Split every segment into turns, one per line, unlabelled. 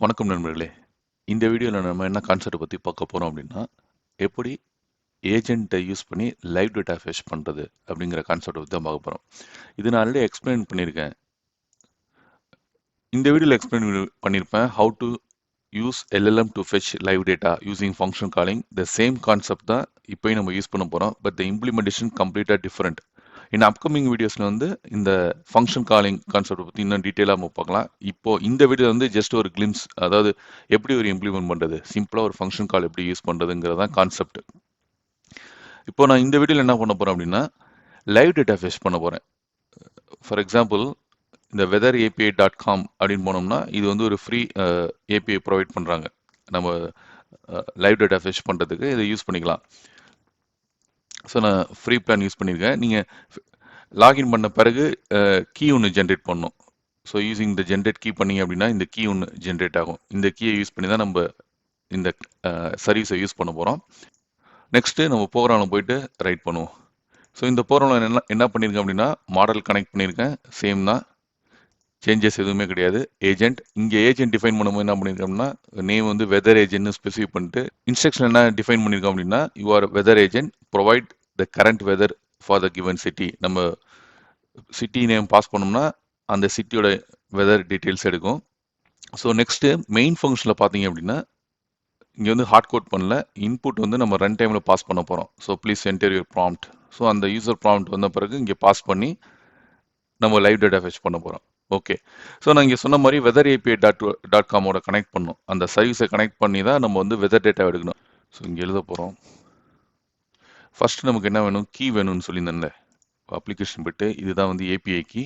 வணக்கம் நண்பர்களே. இந்த வீடியோவில் நம்ம என்ன கான்செப்ட் பற்றி பார்க்க போகிறோம் அப்படின்னா எப்படி ஏஜென்ட்டை யூஸ் பண்ணி லைவ் டேட்டா ஃபேஷ் பண்ணுறது அப்படிங்கிற கான்செப்டை பற்றி தான் பார்க்க போகிறோம் இது நான் ஆல்ரெடி எக்ஸ்பிளைன் பண்ணியிருக்கேன். இந்த வீடியோவில் எக்ஸ்பிளைன் பண்ணியிருப்பேன் how to use LLM to fetch live data using function calling the same concept தான் இப்போயும் நம்ம யூஸ் பண்ண போகிறோம் பட் த இம்ப்ளிமெண்டேஷன் கம்ப்ளீட்டாக டிஃப்ரெண்ட் இன் அப்கமிங் வீடியோஸில் வந்து இந்த ஃபங்க்ஷன் காலிங் கான்செப்ட் பற்றி இன்னும் டீட்டெயிலாக நம்ம பார்க்கலாம். இப்போ இந்த வீடியோ வந்து ஜஸ்ட் ஒரு கிளிம்ஸ் அதாவது எப்படி ஒரு இம்ப்ளிமெண்ட் பண்ணுறது சிம்பிளாக ஒரு ஃபங்க்ஷன் கால் எப்படி யூஸ் பண்ணுறதுங்கிறது தான் கான்செப்ட் இப்போ நான் இந்த வீடியோவில் என்ன பண்ண போகிறேன் அப்படின்னா லைவ் டேட்டா ஃபேஸ் பண்ண போகிறேன் ஃபார் எக்ஸாம்பிள் இந்த weather A P I dot com அப்படின்னு போனோம்னா இது வந்து ஒரு ஃப்ரீ ஏபிஐ ப்ரொவைட் பண்ணுறாங்க நம்ம லைவ் டேட்டா ஃபேஸ் பண்ணுறதுக்கு இதை யூஸ் பண்ணிக்கலாம். ஸோ நான் ஃப்ரீ பிளான் யூஸ் பண்ணியிருக்கேன் நீங்கள் லாகின் பண்ண பிறகு கீ ஒன்று ஜென்ரேட் பண்ணணும். ஸோ யூஸிங் இந்த ஜென்ரேட் கீ பண்ணீங்க அப்படின்னா இந்த கீ ஒன்று ஜென்ரேட் ஆகும். இந்த கீயை யூஸ் பண்ணி தான் நம்ம இந்த சர்வீஸை யூஸ் பண்ண போகிறோம் நெக்ஸ்ட்டு நம்ம ப்ரோக்ராமில் போயிட்டு ரைட் பண்ணுவோம். ஸோ இந்த ப்ரோக்ராமில் என்ன என்ன பண்ணியிருக்கேன் அப்படின்னா மாடல் கனெக்ட் பண்ணியிருக்கேன் சேம் தான். சேஞ்சஸ் எதுவுமே கிடையாது. ஏஜென்ட் இங்கே ஏஜென்ட் டிஃபைன் பண்ணும்போது என்ன பண்ணியிருக்கோம்னா நேம் வந்து வெதர் ஏஜென்ட்னு ஸ்பெசிஃபை பண்ணிட்டு இன்ஸ்ட்ரக்ஷன் என்ன டிஃபைன் பண்ணியிருக்கோம் அப்படின்னா you are weather agent provide the current weather for the given city நம்ம சிட்டி நேம் பாஸ் பண்ணோம்னா அந்த சிட்டியோட வெதர் டீட்டெயில்ஸ் எடுக்கும். ஸோ நெக்ஸ்ட்டு மெயின் ஃபங்க்ஷனில் பார்த்தீங்க அப்படின்னா இங்கே வந்து ஹார்ட் கோட் பண்ணல இன்புட் வந்து நம்ம ரன் டைமில் பாஸ் பண்ண போகிறோம் so please enter your prompt so அந்த யூசர் ப்ராம்ப்ட் வந்த பிறகு இங்கே பாஸ் பண்ணி நம்ம லைவ் டேட்டா ஃபெச் பண்ண போகிறோம் ஓகே ஸோ நான் இங்கே சொன்ன மாதிரி weather A P I dot dot காமோட connect பண்ணும் அந்த சர்வீஸை கனெக்ட் பண்ணி தான் நம்ம வந்து வெதர் டேட்டா எடுக்கணும். ஸோ இங்கே எழுத போகிறோம் ஃபர்ஸ்ட் நமக்கு என்ன வேணும்? கீ வேணும்னு சொல்லியிருந்தேன்ல. அப்ளிகேஷன் போய்ட்டு இதுதான் வந்து ஏபிஐ கீ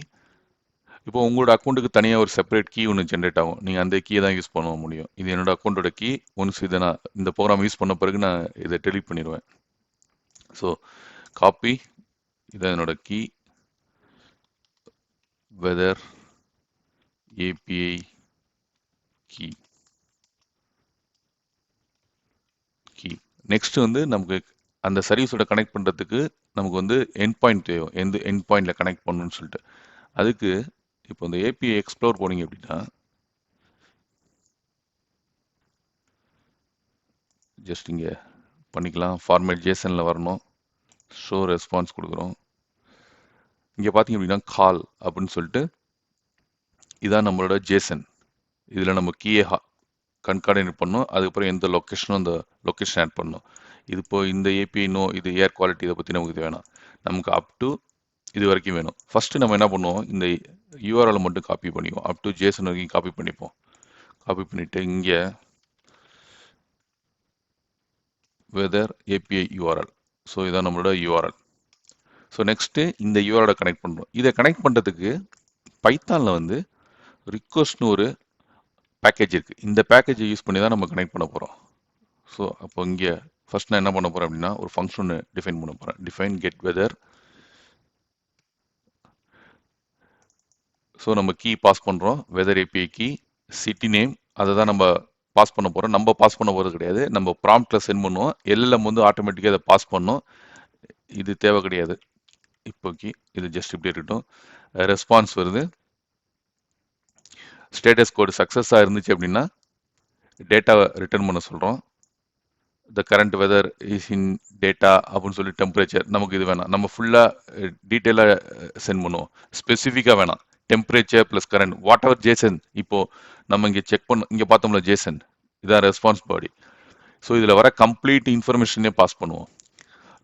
இப்போ உங்களோட அக்கௌண்ட்டுக்கு தனியாக ஒரு செப்பரேட் கீ ஒன்று ஜென்ரேட் ஆகும். நீங்கள் அந்த கீயை தான் யூஸ் பண்ண முடியும். இது என்னோட அக்கௌண்ட்டோட கீ ஒன்ஸ் இதை நான் இந்த ப்ரோக்ராம் யூஸ் பண்ண பிறகு நான் இதை டெலிட் பண்ணிடுவேன். ஸோ காப்பி இதான் என்னோட key weather API key key next வந்து நமக்கு அந்த சர்வீஸோட கனெக்ட் பண்ணுறதுக்கு நமக்கு வந்து என் பாயிண்ட் தேவை. எந்த என் பாயிண்டில் கனெக்ட் பண்ணணும்னு சொல்லிட்டு. அதுக்கு இப்போ இந்த ஏபிஐ எக்ஸ்ப்ளோர் போனீங்க அப்படின்னா ஜஸ்ட் இங்கே பண்ணிக்கலாம். ஃபார்மேட் ஜேசனில் வரணும். ஷோ ரெஸ்பான்ஸ் கொடுக்குறோம். இங்கே பார்த்தீங்க அப்படின்னா கால் அப்படின்னு சொல்லிட்டு இதான் நம்மளோட ஜேசன் இதில் நம்ம கீயை கன்கார்டினேட் பண்ணோம் அதுக்கப்புறம் எந்த லொக்கேஷனும் அந்த லொக்கேஷன் ஆட் பண்ணும் இது இப்போ இந்த ஏபிஐ நோ இது ஏர் குவாலிட்டி இதை பற்றி நமக்கு இது வேணாம். நமக்கு அப் டு இது வரைக்கும் வேணும். ஃபஸ்ட்டு நம்ம என்ன பண்ணுவோம்? இந்த யூஆர்எல் மட்டும் காப்பி பண்ணிக்குவோம். அப் டு ஜேசன் வரைக்கும் காப்பி பண்ணிப்போம். காப்பி பண்ணிவிட்டு இங்கே வெதர் ஏபிஐ யூஆர்எல் ஸோ இதான் நம்மளோட யூஆர்எல் ஸோ நெக்ஸ்ட்டு இந்த யூஆர்எலை கனெக்ட் பண்ணுறோம் இதை கனெக்ட் பண்ணுறதுக்கு பைத்தானில் வந்து ரிக்வஸ்ட்னு ஒரு பேக்கேஜ் இருக்குது இந்த பேக்கேஜை யூஸ் பண்ணி தான் நம்ம கனெக்ட் பண்ண போகிறோம் ஸோ அப்போ இங்கே ஃபர்ஸ்ட் நான் என்ன பண்ண போகிறேன் அப்படின்னா ஒரு ஃபங்க்ஷன் டிஃபைன் பண்ண போகிறேன் டிஃபைன் கெட் வெதர் ஸோ நம்ம கீ பாஸ் பண்ணுறோம் weather API key city name அதை தான் நம்ம பாஸ் பண்ண போகிறோம் நம்ம பாஸ் பண்ண போகிறது கிடையாது. நம்ம ப்ராம்ப்டில் சென்ட் பண்ணுவோம். எல்எல்எம் வந்து ஆட்டோமேட்டிக்காக அதை பாஸ் பண்ணோம். இது தேவை கிடையாது. இப்போக்கி இது ஜஸ்ட் இப்படி இருக்கட்டும். ரெஸ்பான்ஸ் வருது. ஸ்டேட்டஸ் கோடு சக்ஸஸாக இருந்துச்சு அப்படின்னா டேட்டாவை ரிட்டர்ன் பண்ண சொல்கிறோம் the current weather is in data அப்படின்னு சொல்லி டெம்பரேச்சர் நமக்கு இது வேணாம். நம்ம ஃபுல்லாக டீட்டெயிலாக சென்ட் பண்ணுவோம். ஸ்பெசிஃபிக்காக வேணாம். Temperature plus current whatever JSON இப்போது நம்ம இங்கே செக் பண்ண இங்கே பார்த்தோம்ல ஜேசன் இதான் ரெஸ்பான்ஸ் பாடி ஸோ இதில் வர கம்ப்ளீட் இன்ஃபர்மேஷனே பாஸ் பண்ணுவோம்.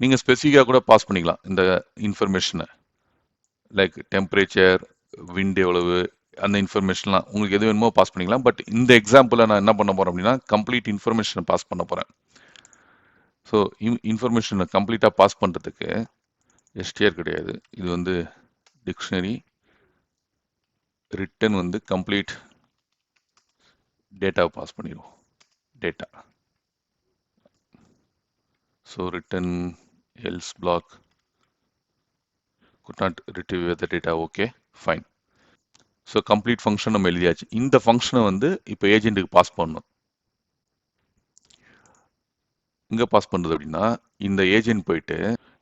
நீங்கள் ஸ்பெசிஃபிக்காக கூட பாஸ் பண்ணிக்கலாம் இந்த இன்ஃபர்மேஷனை லைக் டெம்பரேச்சர் விண்ட் எவ்வளவு அந்த இன்ஃபர்மேஷன்லாம் உங்களுக்கு எது வேணுமோ பாஸ் பண்ணிக்கலாம். பட் இந்த எக்ஸாம்பிளில் நான் என்ன பண்ண போகிறேன் அப்படின்னா கம்ப்ளீட் இன்ஃபர்மேஷனை பாஸ் பண்ண போகிறேன் ஸோ இன்ஃபர்மேஷனை கம்ப்ளீட்டாக பாஸ் பண்ணுறதுக்கு எஸ்டிஆர் கிடையாது. இது வந்து டிக்ஷனரி ரிட்டன் வந்து கம்ப்ளீட் டேட்டாவை பாஸ் பண்ணிடுவோம். Data so return else block could not retrieve the data okay fine so complete function நம்ம எழுதியாச்சு. இந்த ஃபங்க்ஷனை வந்து இப்போ ஏஜென்ட்டுக்கு பாஸ் பண்ணணும். இங்கே பாஸ் பண்ணுறது அப்படின்னா இந்த ஏஜென்ட் போயிட்டு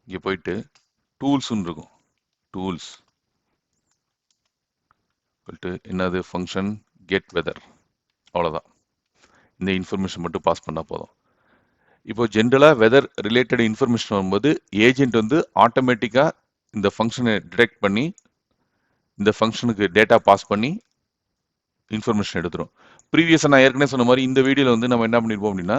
இங்கே போயிட்டு டூல்ஸ்ன்னு இருக்கும். டூல்ஸ் சொல்லிட்டு என்னது? ஃபங்க்ஷன் கெட் வெதர் அவ்வளோதான் இந்த இன்ஃபர்மேஷன் மட்டும் பாஸ் பண்ணால் போதும். இப்போ ஜென்ரலாக வெதர் ரிலேட்டட் இன்ஃபர்மேஷன் வரும்போது ஏஜென்ட் வந்து ஆட்டோமேட்டிக்காக இந்த ஃபங்க்ஷனை டிடெக்ட் பண்ணி இந்த ஃபங்க்ஷனுக்கு டேட்டா பாஸ் பண்ணி இன்ஃபர்மேஷன் எடுத்துரும். ப்ரீவியஸாக நான் ஏற்கனவே சொன்ன மாதிரி இந்த வீடியோவில் வந்து நம்ம என்ன பண்ணியிருப்போம் அப்படின்னா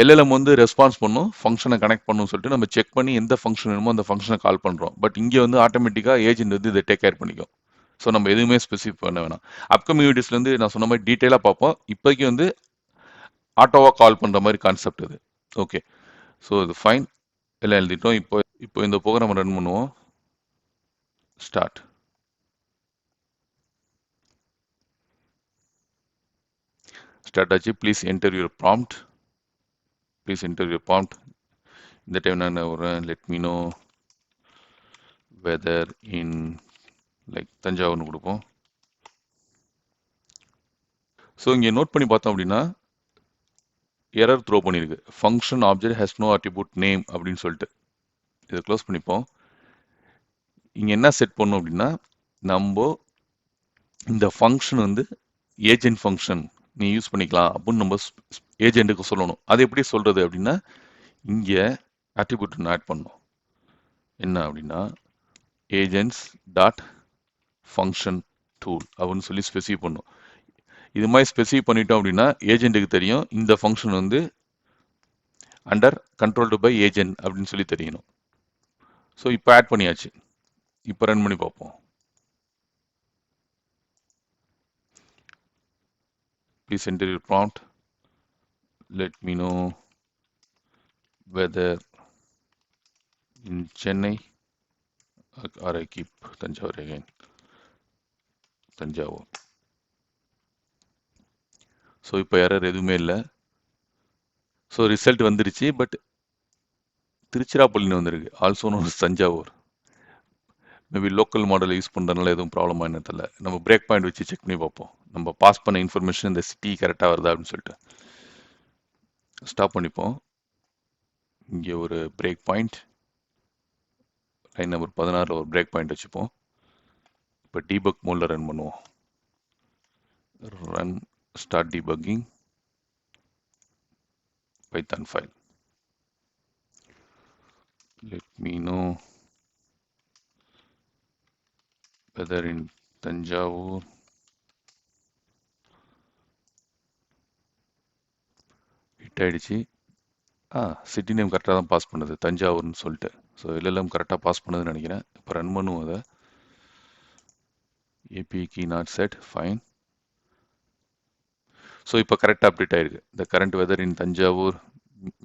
எல்எல்எம் வந்து ரெஸ்பான்ஸ் பண்ணும் ஃபங்க்ஷனை கனெக்ட் பண்ணும் சொல்லிட்டு நம்ம செக் பண்ணி எந்த ஃபங்க்ஷன் வேணுமோ அந்த ஃபங்க்ஷனை கால் பண்ணுறோம் பட் இங்கே வந்து ஆட்டோமேட்டிக்காக ஏஜென்ட் வந்து இதை டேக் கேர் பண்ணிக்கும். ஸோ நம்ம எதுவுமே ஸ்பெசிஃபிக் பண்ண வேணாம். அப்கமிங் வீடியோஸ்லேருந்து நான் சொன்ன மாதிரி டீட்டெயிலாக பார்ப்போம். இப்போக்கி வந்து ஆட்டோவாக கால் பண்ணுற மாதிரி கான்செப்ட் இது ஓகே ஸோ இது ஃபைன் எல்லாம் எழுதிட்டோம். இப்போ இப்போ இந்த ப்ரோக்ராம் ரன் பண்ணுவோம். ஸ்டார்ட் ஸ்டார்ட் ஆச்சு. Please enter your prompt please enter your இந்த டைம் நான் என்ன வரேன் let me know weather in like தஞ்சாவூர்னு கொடுப்போம். ஸோ இங்கே நோட் பண்ணி பார்த்தோம் அப்படின்னா எரர் த்ரோ பண்ணியிருக்கு function object has no attribute name அப்படின்னு சொல்லிட்டு. இதை க்ளோஸ் பண்ணிப்போம். இங்கே என்ன செட் பண்ணோம் அப்படின்னா நம்ம இந்த ஃபங்க்ஷன் வந்து ஏஜென்ட் ஃபங்க்ஷன் நீ யூஸ் பண்ணிக்கலாம் அப்படின்னு நம்ம ஏஜென்ட்டுக்கு சொல்லணும். அது எப்படி சொல்கிறது அப்படின்னா இங்கே அட்ரிபியூட் ஒன்று ஆட் பண்ணோம். என்ன அப்படின்னா ஏஜென்ட்ஸ் டாட் ஃபங்க்ஷன் டூல் அப்படின்னு சொல்லி ஸ்பெசிஃபை பண்ணும். இது மாதிரி ஸ்பெசிஃபை பண்ணிட்டோம் அப்படின்னா ஏஜென்ட்டுக்கு தெரியும். இந்த ஃபங்க்ஷன் வந்து அண்டர் கண்ட்ரோல்டு பை ஏஜென்ட் அப்படின்னு சொல்லி தெரியணும். ஸோ இப்போ ஆட் பண்ணியாச்சு. இப்போ ரன் பண்ணி பார்ப்போம் please enter your prompt let me know whether in Chennai or I keep Tanjavur again Tanjavur so இப்போ எரர் எதுவுமே இல்லை ஸோ ரிசல்ட் வந்துருச்சு பட் திருச்சிராப்பள்ளின்னு வந்திருக்கு also known Thanjavur maybe local model use பண்ணுறதுனால எதுவும் ப்ராப்ளம் என்ன தெரியல. நம்ம பிரேக் பாயிண்ட் வச்சு செக் பண்ணி பார்ப்போம். நம்ம பாஸ் பண்ண இன்ஃபர்மேஷன் இந்த சிட்டி கரெக்டாக வருதா அப்படின்னு சொல்லிட்டு. ஸ்டாப் பண்ணிப்போம். இங்கே ஒரு பிரேக் பாயிண்ட். லைன் நம்பர் பதினாறில் ஒரு பிரேக் பாயிண்ட் வச்சுப்போம். இப்போ டீபக் மோடில் ரன் பண்ணுவோம். Run start debugging. Python file. Let me know. Whether in Tanjavur hit ஆயிடுச்சு ஆ சிட்டி நேம் கரெக்டாக தான் பாஸ் பண்ணுது தஞ்சாவூர்னு சொல்லிட்டு. ஸோ எல்எல்எம் கரெக்டாக பாஸ் பண்ணுதுன்னு நினைக்கிறேன். இப்போ ரன் பண்ணுவோம் அதை. API key not set fine so இப்போ கரெக்டாக அப்டேட் ஆயிருக்கு. The current weather in Thanjavur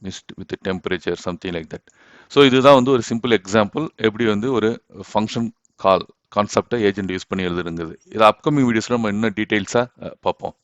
mist with temperature something like that so இதுதான் வந்து ஒரு சிம்பிள் எக்ஸாம்பிள் எப்படி வந்து ஒரு ஃபங்க்ஷன் கால் கான்செப்டை ஏஜென்ட் யூஸ் பண்ணி எழுதுருங்குது இது அப்கமிங் வீடியோஸில் நம்ம இன்னும் டீட்டெயில்ஸாக பார்ப்போம்.